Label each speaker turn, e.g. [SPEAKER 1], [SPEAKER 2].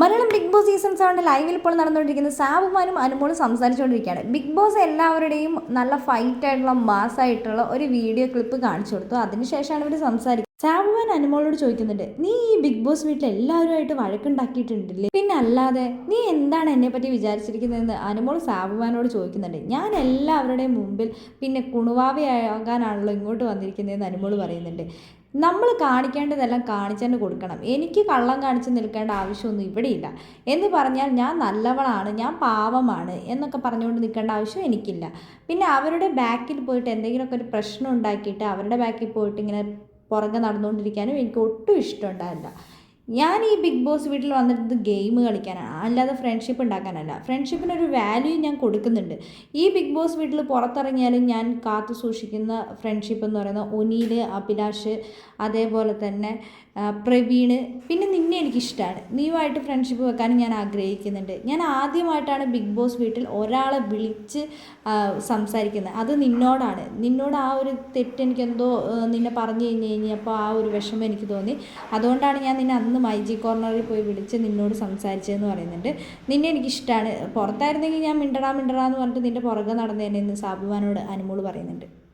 [SPEAKER 1] Malayalam big boss season സെവന്റെ ലൈവിൽ ഇപ്പോൾ നടന്നുകൊണ്ടിരിക്കുന്ന സാബുമാനും അനുമോളും സംസാരിച്ചുകൊണ്ടിരിക്കുകയാണ്. ബിഗ് ബോസ് എല്ലാവരുടെയും നല്ല ഫൈറ്റ് ആയിട്ടുള്ള മാസ്സായിട്ടുള്ള ഒരു വീഡിയോ ക്ലിപ്പ് കാണിച്ചു കൊടുത്തു. അതിനുശേഷമാണ് ഇവർ സംസാരിക്കുന്നത്. സാബുമാൻ അനുമോളോട് ചോദിക്കുന്നുണ്ട് നീ ഈ ബിഗ് ബോസ് വീട്ടിൽ എല്ലാവരുമായിട്ട് വഴക്കുണ്ടാക്കിയിട്ടുണ്ടല്ലേ? പിന്നെ അല്ലാതെ നീ എന്താണ് എന്നെ പറ്റി വിചാരിച്ചിരിക്കുന്നതെന്ന് അനുമോൾ സാബുവാനോട് ചോദിക്കുന്നുണ്ട്. ഞാൻ എല്ലാവരുടെയും മുമ്പിൽ പിന്നെ കുണുവാവയാകാനാണല്ലോ ഇങ്ങോട്ട് വന്നിരിക്കുന്നതെന്ന് അനുമോൾ പറയുന്നുണ്ട്. നമ്മൾ കാണിക്കേണ്ടതെല്ലാം കാണിച്ചു കൊടുക്കണം. എനിക്ക് കള്ളം കാണിച്ച് നിൽക്കേണ്ട ആവശ്യമൊന്നും ഇവിടെയില്ല. എന്ന് പറഞ്ഞാൽ ഞാൻ നല്ലവളാണ് ഞാൻ പാവമാണ് എന്നൊക്കെ പറഞ്ഞുകൊണ്ട് നിൽക്കേണ്ട ആവശ്യം എനിക്കില്ല. പിന്നെ അവരുടെ ബാക്കിൽ പോയിട്ട് എന്തെങ്കിലുമൊക്കെ ഒരു പ്രശ്നം ഉണ്ടാക്കിയിട്ട് അവരുടെ ബാക്കിൽ പോയിട്ട് ഇങ്ങനെ പുറകെ നടന്നുകൊണ്ടിരിക്കാനും എനിക്ക് ഒട്ടും ഇഷ്ടമുണ്ടായില്ല ഞാൻ ഈ ബിഗ് ബോസ് വീട്ടിൽ വന്നിട്ട് ഗെയിം കളിക്കാനാണ്. അല്ലാതെ ഫ്രണ്ട്ഷിപ്പ് ഉണ്ടാക്കാനല്ല. ഫ്രണ്ട്ഷിപ്പിനൊരു വാല്യൂ ഞാൻ കൊടുക്കുന്നുണ്ട്. ഈ ബിഗ് ബോസ് വീട്ടിൽ പുറത്തിറങ്ങിയാലും ഞാൻ കാത്തു സൂക്ഷിക്കുന്ന ഫ്രണ്ട്ഷിപ്പ് എന്ന് പറയുന്ന ഒനീൽ അഭിലാഷ് അതേപോലെ തന്നെ പ്രവീണ് പിന്നെ നിന്നെ എനിക്കിഷ്ടമാണ് നീയുമായിട്ട് ഫ്രണ്ട്ഷിപ്പ് വെക്കാനും ഞാൻ ആഗ്രഹിക്കുന്നുണ്ട്. ഞാൻ ആദ്യമായിട്ടാണ് ബിഗ് ബോസ് വീട്ടിൽ ഒരാളെ വിളിച്ച് സംസാരിക്കുന്നത്. അത് നിന്നോടാണ്. നിന്നോട് ആ ഒരു തെറ്റ് എനിക്കെന്തോ നിന്നെ പറഞ്ഞു കഴിഞ്ഞ് കഴിഞ്ഞപ്പോൾ ആ ഒരു വിഷമം എനിക്ക് തോന്നി. അതുകൊണ്ടാണ് ഞാൻ നിന്നെ അന്ന് മൈജി കോർണറിൽ പോയി വിളിച്ച് നിന്നോട് സംസാരിച്ചതെന്ന് പറയുന്നുണ്ട്. നിന്നെ എനിക്കിഷ്ടമാണ് പുറത്തായിരുന്നെങ്കിൽ ഞാൻ മിണ്ടടാ മിണ്ടടാ എന്ന് പറഞ്ഞിട്ട് നിന്റെ പുറകെ നടന്നതന്നെ എന്ന് സാബുമാനോട് അനുമോൾ പറയുന്നുണ്ട്.